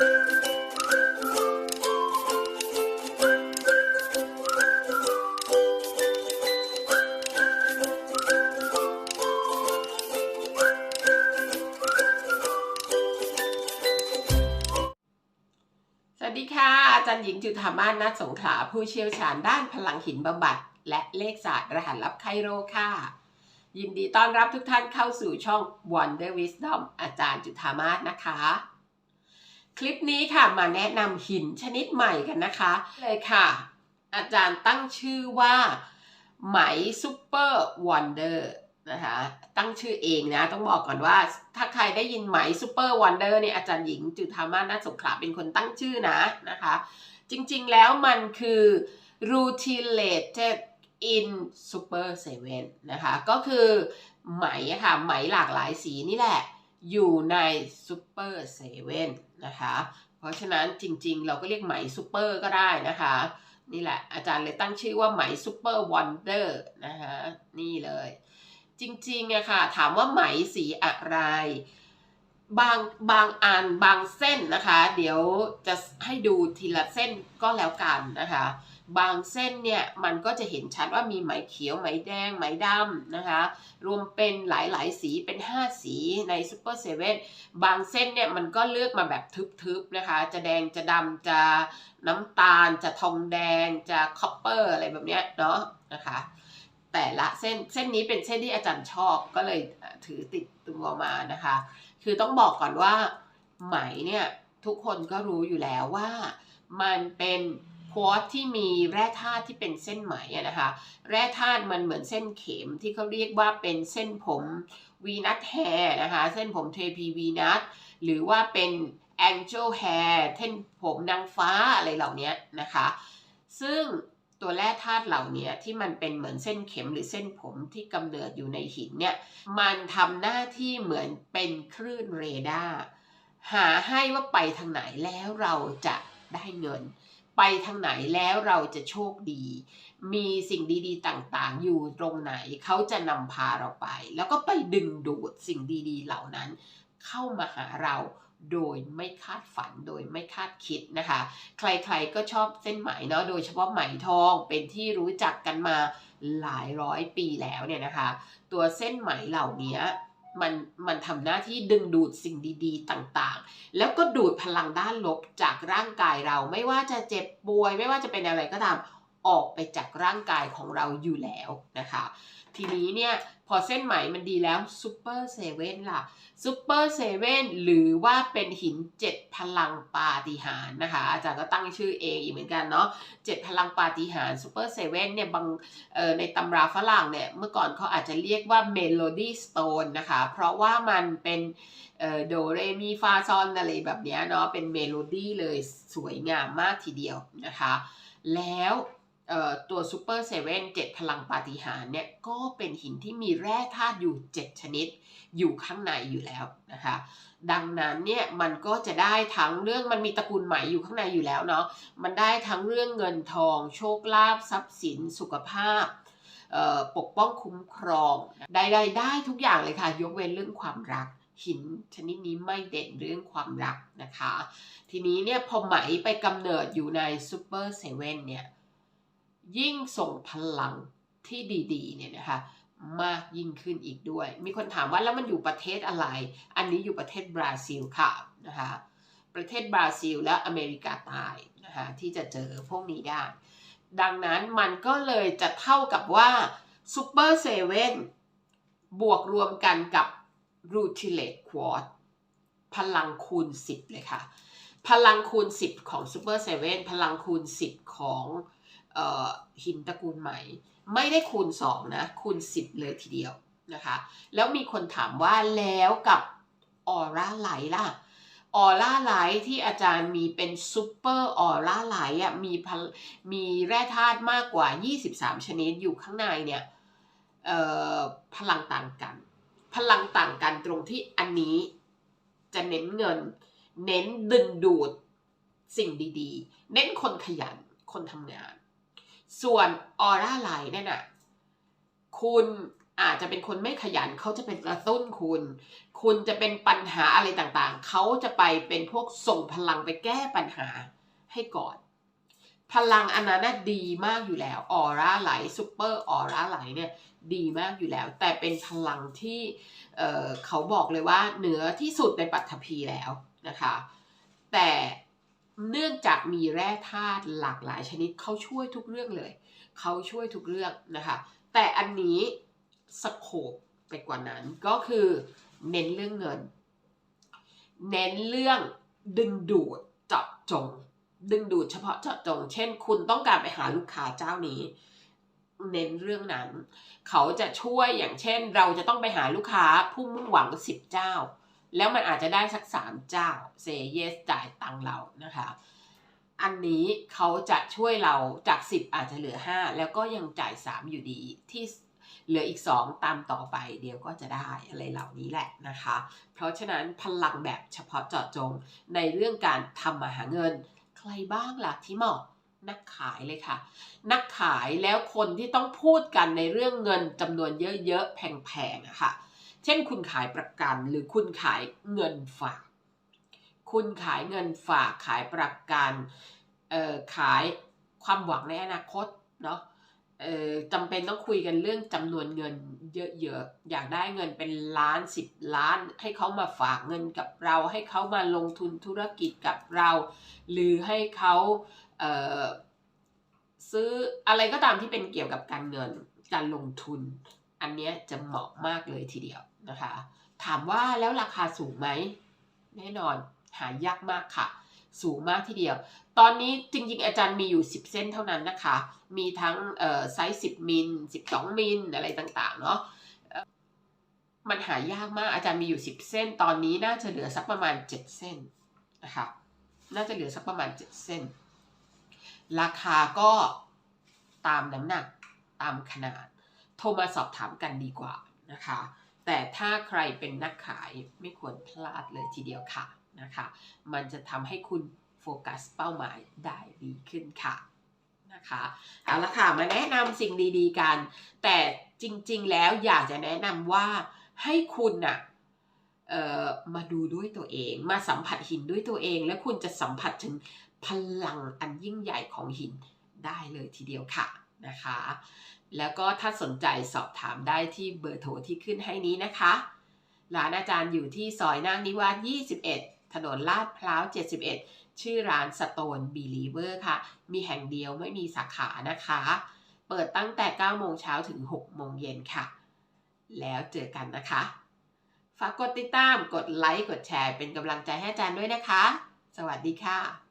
สวัสดีค่ะ อาจารย์หญิงจุธามาศนัทสงขลาผู้เชี่ยวชาญด้านพลังหินบำบัด และเลขศาสตร์รหัสลับไคโรค่ะ ยินดีต้อนรับทุกท่านเข้าสู่ช่อง Wonder Wisdom อาจารย์จุธามาศนะคะ คลิปนี้ค่ะมาแนะนำหินชนิดใหม่กันนะคะ เลยค่ะ อาจารย์ตั้งชื่อว่า ไหมซูเปอร์วันเดอร์นะคะตั้งชื่อเองนะ ต้องบอกก่อนว่า ถ้าใครได้ยินไหมซูเปอร์วันเดอร์เนี่ยอาจารย์หญิงจุธามาศนาถสงขลาเป็นคนตั้งชื่อนะนะคะ จริงๆแล้วมันคือ rutilated in super seven นะคะ ก็คือไหมอะค่ะไหมหลากหลายสีนี่แหละ อยู่ใน super seven นะคะ เพราะฉะนั้นจริงๆ เราก็เรียกไหมซูเปอร์ก็ได้นะคะ นี่แหละอาจารย์เลยตั้งชื่อว่าไหมซูเปอร์วันเดอร์นะคะนี่เลย จริงๆอะค่ะถามว่าไหมสีอะไร บางบางอันบางเส้นนะคะ เดี๋ยวจะให้ดูทีละเส้นก็แล้วกันนะคะ บางเส้นเนี่ยมันก็จะเห็นชัดว่ามีไหมเขียวไหมแดงไหมดำนะคะ รวมเป็นหลายๆ สีเป็น 5 สีในซูเปอร์เซเว่นบางเส้นเนี่ยมันก็เลือกมาแบบทึบๆนะคะ จะแดงจะดำจะน้ำตาล จะทองแดงจะคอปเปอร์อะไรแบบเนี้ยเนาะนะคะแต่ละเส้นเส้นนี้เป็นเส้นที่อาจารย์ชอบก็เลยถือติดตัวมานะคะ คือต้องบอกก่อนว่าไหมเนี่ยทุกคนก็รู้อยู่แล้วว่า มันเป็น ควอตที่มีแร่ธาตุที่เป็นเส้นไหมนะคะ แร่ธาตุมันเหมือนเส้นเข็มที่เขาเรียกว่าเป็นเส้นผมวีนัสแฮร์นะคะ เส้นผมเทพีวีนัสหรือว่าเป็นแองเจิลแฮร์เส้นผมนางฟ้าอะไรเหล่านี้นะคะ ซึ่งตัวแร่ธาตุเหล่านี้ที่มันเป็นเหมือนเส้นเข็มหรือเส้นผมที่กำเนิดอยู่ในหินเนี่ย มันทำหน้าที่เหมือนเป็นคลื่นเรดาร์หาให้ว่าไปทางไหนแล้วเราจะได้เงิน ไปทางไหนแล้วเราจะโชคดี มีสิ่งดีๆต่างๆ อยู่ตรงไหนเขาจะนำพาเราไป แล้วก็ไปดึงดูดสิ่งดีๆ เหล่านั้น เข้ามาหาเราโดยไม่คาดฝันโดยไม่คาดคิดนะคะ ใครๆก็ชอบเส้นไหมเนาะโดยเฉพาะไหมทองเป็นที่รู้จักกันมาหลายร้อยปีแล้วเนี่ยนะคะ ตัวเส้นไหมเหล่านี้ มันมันทำหน้าที่ดึงดูดสิ่งดีๆ ต่างๆ แล้วก็ดูดพลังด้านลบจากร่างกายเราไม่ว่าจะเจ็บป่วย ไม่ว่าจะเป็นอะไรก็ตามออกไปจากร่างกายของเราอยู่แล้วนะคะ ทีนี้เนี่ย พอเส้นไหมมันดีแล้วซูเปอร์เซเว่นล่ะซูเปอร์เซเว่นหรือว่าเป็นหินเจ็ดพลังปาฏิหาริย์นะคะ อาจารย์ก็ตั้งชื่อเองอีกเหมือนกันเนาะเจ็ดพลังปาฏิหาริย์ซูเปอร์เซเว่นเนี่ยบางในตำราฝรั่งเนี่ยเมื่อก่อนเขาอาจจะเรียกว่า Melody Stone นะคะ เพราะว่ามันเป็นโดเรมีฟาซอนอะไรแบบเนี้ยเนาะเป็นเมโลดี้เลยสวยงามมากทีเดียวนะคะ แล้ว ตัวซูเปอร์เซเว่นเจ็ดพลังปาฏิหาริย์เนี่ยก็เป็นหินที่มีแร่ธาตุอยู่ 7 ชนิดอยู่ข้างในอยู่แล้วนะคะ ดังนั้นเนี่ยมันก็จะได้ทั้งเรื่องมันมีตระกูลไหมอยู่ข้างในอยู่แล้วเนาะมันได้ทั้งเรื่องเงินทอง โชคลาภทรัพย์สินสุขภาพปกป้องคุ้มครองใดๆได้ทุกอย่างเลยค่ะ ยกเว้นเรื่องความรักหินชนิดนี้ไม่เด่นเรื่องความรักนะคะ ทีนี้เนี่ยพอไหมไปกำเนิดอยู่ในซูเปอร์เซเว่นเนี่ย ยิ่งส่งพลังที่ดีๆเนี่ยนะคะมากยิ่งขึ้นอีกด้วย มีคนถามว่าแล้วมันอยู่ประเทศอะไร อันนี้อยู่ประเทศบราซิลค่ะนะคะประเทศบราซิลและอเมริกาใต้นะคะที่จะเจอพวกนี้ได้ ดังนั้นมันก็เลยจะเท่ากับว่าซูเปอร์เซเว่นบวกรวมกันกับรูทิเลตควอตพลังคูณ 10 เลยค่ะ พลังคูณ 10 ของซูเปอร์เซเว่นพลังคูณ 10 ของเออ หินตระกูลใหม่ไม่ได้คูณ 2 นะ คูณ 10 เลยทีเดียวนะคะ แล้วมีคนถามว่าแล้วกับออร่าไลท์ล่ะออร่าไลท์ที่อาจารย์มีเป็นซูเปอร์ออร่าไลท์อะมีมีแร่ธาตุมากกว่า 23 ชนิดอยู่ข้างในเนี่ยพลังต่างกัน พลังต่างกันตรงที่อันนี้จะเน้นเงิน เน้นดึงดูดสิ่งดีๆ เน้นคนขยันคนทำงาน ส่วนออร่าไลท์นั่นน่ะคุณอาจจะเป็นคนไม่ขยันเขาจะเป็นกระตุ้นคุณ คุณจะเป็นปัญหาอะไรต่างๆ เขาจะไปเป็นพวกส่งพลังไปแก้ปัญหาให้ก่อน พลังอันนั้นดีมากอยู่แล้วออร่าไหลซูเปอร์ออร่าไหลเนี่ยดีมากอยู่แล้ว แต่เป็นพลังที่เออเขาบอกเลยว่าเหนือที่สุดในปัตถภีแล้วนะคะ แต่ เนื่องจากมีแร่ธาตุหลากหลายชนิดเขาช่วยทุกเรื่องเลย เขาช่วยทุกเรื่องนะคะ แต่อันนี้สโคปไปกว่านั้นก็คือเน้นเรื่องเงิน เน้นเรื่องดึงดูดเจาะจง ดึงดูดเฉพาะเจาะจง เช่น คุณต้องการไปหาลูกค้าเจ้านี้ เน้นเรื่องนั้น เขาจะช่วยอย่างเช่น เราจะต้องไปหาลูกค้าผู้มุ่งหวังสิบเจ้า แล้วมันอาจจะได้สักสามเจ้าเซเยสจ่ายตังเรานะคะ อันนี้เขาจะช่วยเราจาก 10 อาจจะเหลือ 5 แล้วก็ยังจ่าย 3 อยู่ดีที่เหลืออีก 2 ตามต่อไปเดี๋ยวก็จะได้อะไรเหล่านี้แหละนะคะ เพราะฉะนั้นพลังแบบเฉพาะเจาะจงในเรื่องการทำมาหาเงิน ใครบ้างล่ะที่เหมาะนักขายเลยค่ะ นักขายแล้วคนที่ต้องพูดกันในเรื่องเงินจำนวนเยอะๆแพงๆอะค่ะ เช่นคุณขายประกันหรือคุณขายเงินฝาก คุณขายเงินฝากขายประกันเอ่อขายความหวังในอนาคตเนาะเอ่อจำเป็นต้องคุยกันเรื่องจำนวนเงินเยอะๆ อยากได้เงินเป็นล้านสิบล้าน ให้เขามาฝากเงินกับเรา ให้เขามาลงทุนธุรกิจกับเรา หรือให้เขาเอ่อซื้ออะไรก็ตามที่เป็นเกี่ยวกับการเงินการลงทุน อันเนี้ยจะเหมาะมากเลยทีเดียวนะคะ ถามว่าแล้วราคาสูงไหม แน่นอนหายากมากค่ะ สูงมากทีเดียว ตอนนี้จริงๆ อาจารย์มีอยู่ 10 เส้นเท่านั้นนะคะ มีทั้งไซส์ 10 มิล 12 มิล อะไรต่างๆ เนาะมันหายากมากอาจารย์มีอยู่ 10 เส้น ตอนนี้น่าจะเหลือสักประมาณ 7 เส้นนะคะน่าจะเหลือสักประมาณ 7 เส้น ราคาก็ตามน้ำหนักตามขนาด โทรมาสอบถามกันดีกว่านะคะ แต่ถ้าใครเป็นนักขายไม่ควรพลาดเลยทีเดียวค่ะนะคะ มันจะทำให้คุณโฟกัสเป้าหมายได้ดีขึ้นค่ะนะคะเอาละค่ะมาแนะนำสิ่งดีๆกัน แต่จริงๆแล้วอยากจะแนะนำว่าให้คุณนะเอ่อมาดูด้วยตัวเอง มาสัมผัสหินด้วยตัวเอง และคุณจะสัมผัสถึงพลังอันยิ่งใหญ่ของหินได้เลยทีเดียวค่ะนะคะ แล้วก็ถ้าสนใจสอบถามได้ที่เบอร์โทรที่ขึ้นให้นี้นะคะ ร้านอาจารย์อยู่ที่ซอยนางนิวาส21 ถนนลาดพร้าว 71 ชื่อร้านสโตนบีลีเวอร์ค่ะ มีแห่งเดียวไม่มีสาขานะคะ เปิดตั้งแต่ 9 โมงเช้าถึง 6 โมงเย็นค่ะ แล้วเจอกันนะคะ ฝากกดติดตาม กดไลค์ กดแชร์ เป็นกำลังใจให้อาจารย์ด้วยนะคะ สวัสดีค่ะ